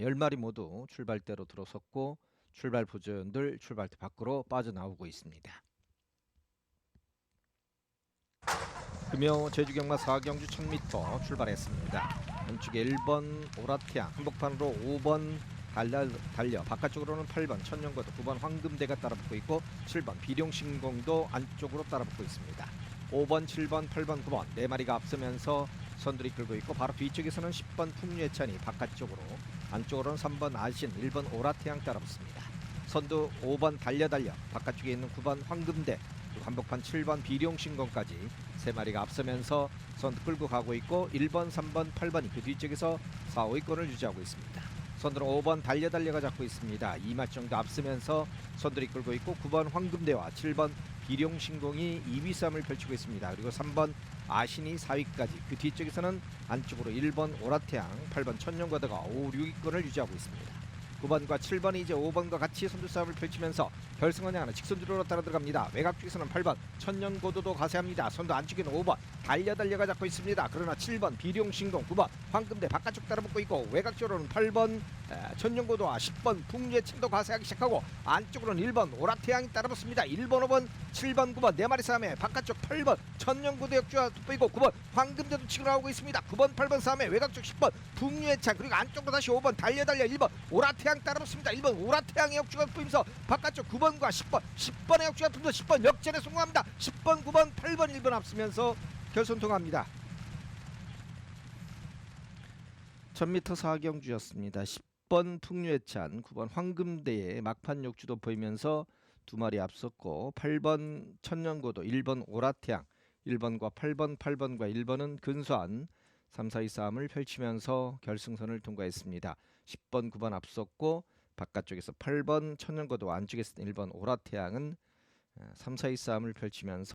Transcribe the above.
10마리 모두 출발대로 들어섰고 출발 보조연들 출발대 밖으로 빠져나오고 있습니다. 금요 제주 경마 4경주 1000m 출발했습니다. 왼쪽에 1번 오라태양 한복판으로 5번 달려, 달려 바깥쪽으로는 8번 천년거도 9번 황금대가 따라붙고 있고 7번 비룡신공도 안쪽으로 따라붙고 있습니다. 5번, 7번, 8번, 9번 네 마리가 앞서면서 선두를 이끌고 있고 바로 뒤쪽에서는 10번 풍류해찬이 바깥쪽으로 안쪽으로는 3번 아신 1번 오라태양 따라붙습니다. 선두 5번 달려 달려 바깥쪽에 있는 9번 황금대 한복판 7번 비룡신공까지 세 마리가 앞서면서 선두 끌고 가고 있고 1번, 3번, 8번이 그 뒤쪽에서 4, 5위권을 유지하고 있습니다. 선두는 5번 달려 달려가 잡고 있습니다. 2마 정도 앞서면서 선두를 이끌고 있고 9번 황금대와 7번 비룡신공이 2위 싸움을 펼치고 있습니다. 그리고 3번 아신이 4위까지 그 뒤쪽에서는 안쪽으로 1번 오라태양, 8번 천년과다가 5, 6위권을 유지하고 있습니다. 9번과 7번이 이제 5번과 같이 선두 싸움을 펼치면서 결승을 향하는 직선주로로 따라 들어갑니다. 외곽 쪽에서는 8번 천년고도도 가세합니다. 선두 안쪽에는 5번 달려 달려가 잡고 있습니다. 그러나 7번 비룡신공 9번 황금대 바깥쪽 따라붙고 있고 외곽 쪽으로는 8번 에, 천년고도와 10번 풍예침도 가세하기 시작하고 안쪽으로는 1번 오라태양이 따라붙습니다. 1번 5번 7번 9번 네 마리 싸움에 바깥쪽 8번 천년고도 역주가 돋보이고 9번 황금대도 치고 나오고 있습니다. 9번 8번 싸움에 외곽 쪽 10번 풍예찬 그리고 안쪽으로 다시 5번 달려 달려 1번 오라태양 따라붙습니다. 1번 오라태양의 역주가 돋보이면서 바깥쪽 9번과 10번 10번의 역주가 돋보면서 10번 역전에 성공합니다. 10번 9번 8번 1번 앞서면서 결선 통합니다. 1000m 4경주였습니다. 10번 풍류해찬, 9번 황금대의 막판 역주도 보이면서 두 마리 앞섰고 8번 천년고도, 1번 오라태양, 1번과 8번, 8번과 1번은 근소한 3, 4, 2 싸움을 펼치면서 결승선을 통과했습니다. 10번, 9번 앞섰고 바깥쪽에서 8번 천년고도 안쪽에서 1번 오라태양은 3, 4, 2 싸움을 펼치면서